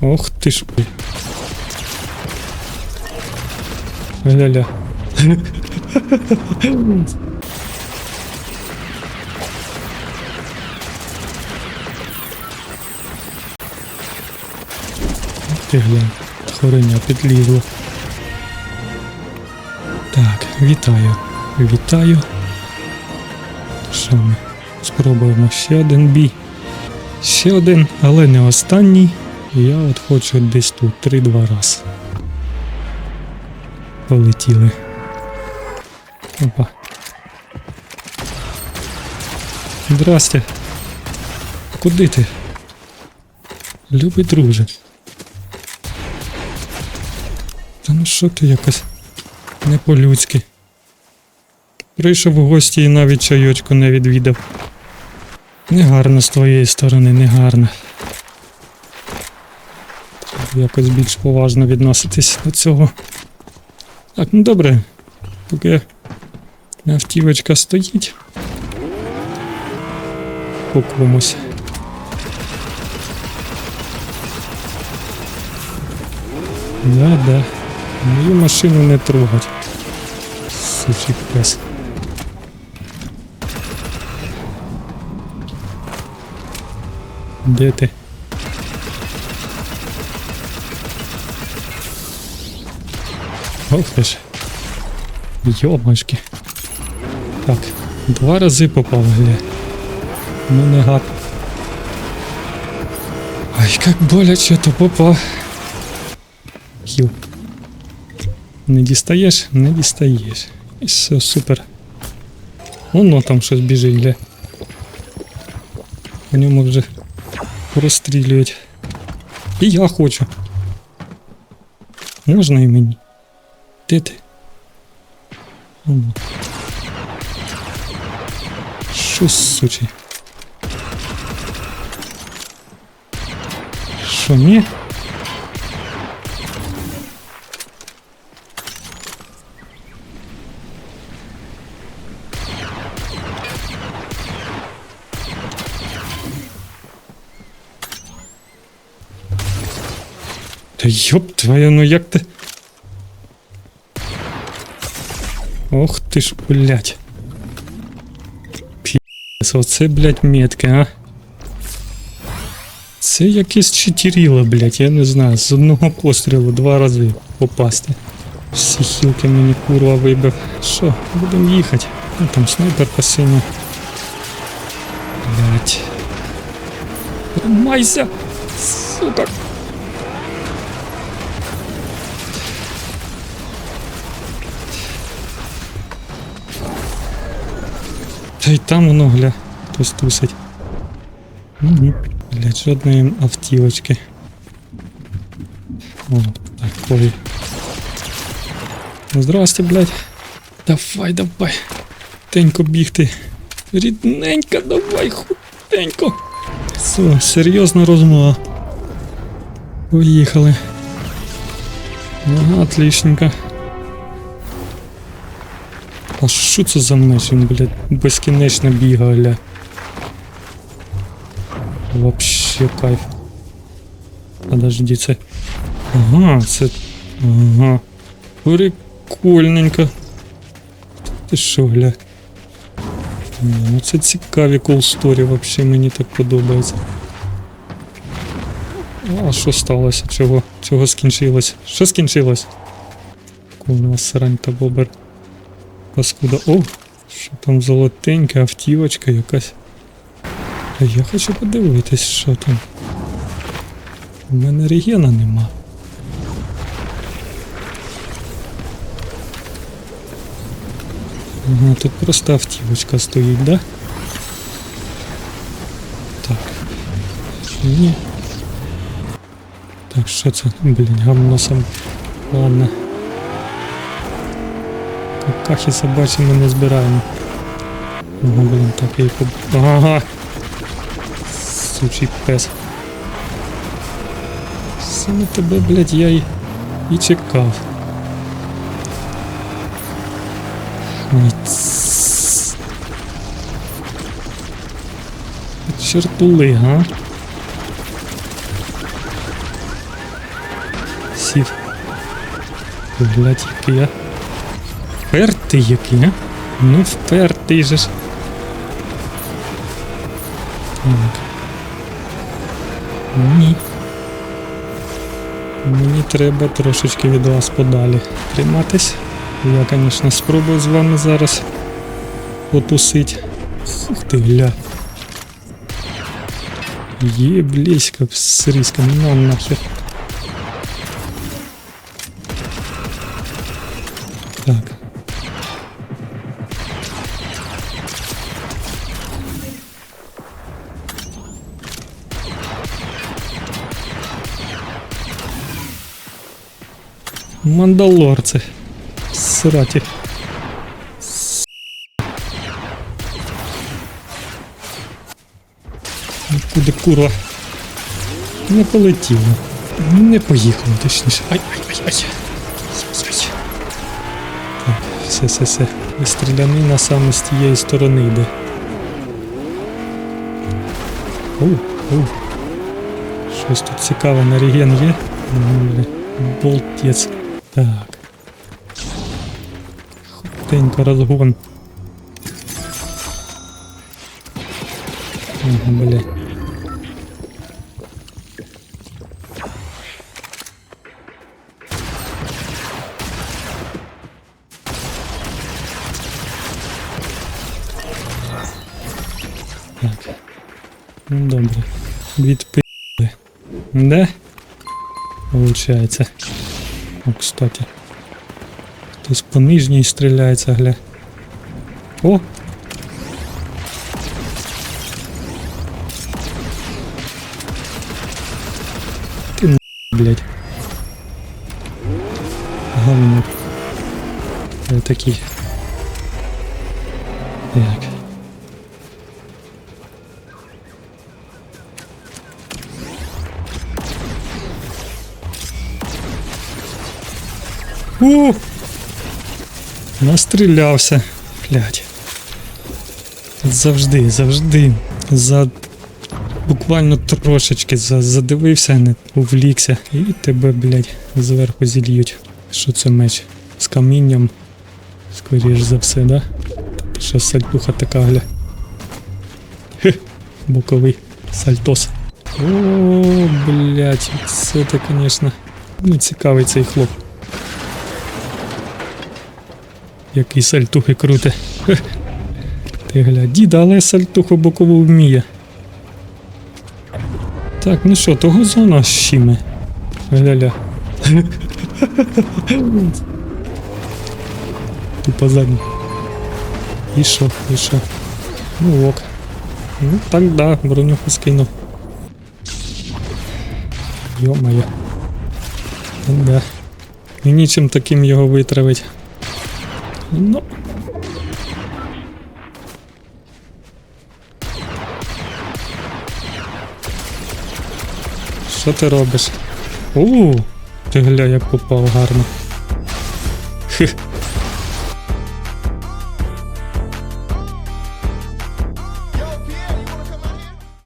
Ох ти ж. Ля-ля. Ти глянь, хореня підлізло. Так, вітаю. Вітаю. Що ми? Спробуємо ще один бій. Ще один, але не останній. Я от хочу десь тут 3-2 раз. Полетіли. Опа. Здрасте. Куди ти? Любий друже. Та ну що ти якось не по-людськи. Прийшов у гості і навіть чайочку не відвідав. Негарно з твоєї сторони, негарно. Якось більш поважно відноситись до цього. Так, ну добре. Поки автівочка стоїть. По комусь. Да, да. Мою машину не трогать. Сучий пес. Де ти? Ох ти ж. Йомашки. Так, два рази попав, гля. Ну не гад. Ай, як боляче, то попав. Хіл. Не дістаєш? Не дістаєш. І все, супер. Воно там щось біжить, гля. По ньому вже розстрілюють. І я хочу. Можна і мені? Ти? Що сучий? Що, ні? Та йоп твою, ну як ти? Ох ти ж, блядь. Пі***ц, оце, блядь, метки, а? Це якесь читіріло, блядь, я не знаю, з одного пострілу два рази попасти. Всі хілки мені курва вибив. Що, будемо їхати. Ну там снайперка синя. Блядь. Тримайся! Сука! Та й там воно, гля, хтось тусить. Угу. Блядь, жодної автівочки. О, такої. Ну, Здрасте, блядь. Давай, давай. Тенько бігти. Рідненько, давай, хутенько. Все, серйозна розмова. Поїхали. Ага, отличненько. А що це за меч? Він, блядь, безкінечно бігає, ля. Вообще кайф. Подожди, це. Ага, це. Ага. Прикольненько. Ти що, гля? Ну це цікаві колсторі, вообще мені так подобається. А що сталося? Чого? Чого скінчилось? Що скінчилось? Нас срань та бобер. Паскуда. О! Що там золотенька автівочка якась. А я хочу подивитись, що там. У мене регена нема. Ага, тут просто автівочка стоїть, да? Так. Ні. Так, що це? Блін, гамно сам. Ладно. Какахи собачі ми не збираємо. Ага, блін, так я поб... Ага. Сучий пес. Саме тебе, блядь, я і, і чекав. Чертули, га? сів. Глядь, який я. Впертий який, а? Ну, впертий же ж. Так. Ні. Мені треба трошечки від вас подалі триматись. Я, звісно, спробую з вами зараз потусить. Ух ти, гля. Є близько з на нахер. Мандалорці. Сраті. Куди курва? Не полетіло. Не поїхало, точніше. Ай, ай, ай, ай. Ай. Так, все, все, все. І стрілянина саме з тієї сторони йде. Оу, оу. Щось тут цікаве на реген є. Болтець. Так. Хутенько розгон. Ага, бля. Так. Ну добре. Відпили. Да? Получається. О, кстати. Хтось по нижній стріляється, гля. О! Ти н- блядь. Говно. Я такий. Так. У! Настрілявся. Блядь. Завжди, завжди. За буквально трошечки за, задивився, не увлікся. І тебе, блядь, зверху зільють. Що це меч? З камінням. Скоріш за все, да? Що сальтуха така гля. Хе, боковий сальтос. О, блядь, це ти, конечно. Ну, цікавий цей хлоп. Який сальтухи круте. Ти гля, діда, але сальтуху бокову вміє. Так, ну що, того зона щиме. Ля-ля. Тупо задній. І що, і що? Ну ок. Ну так да, бронюху скинув. Йо-моє. Да. І нічим таким його витравить. Ну. Що ти робиш? У, ти гля, як попав гарно. Хе.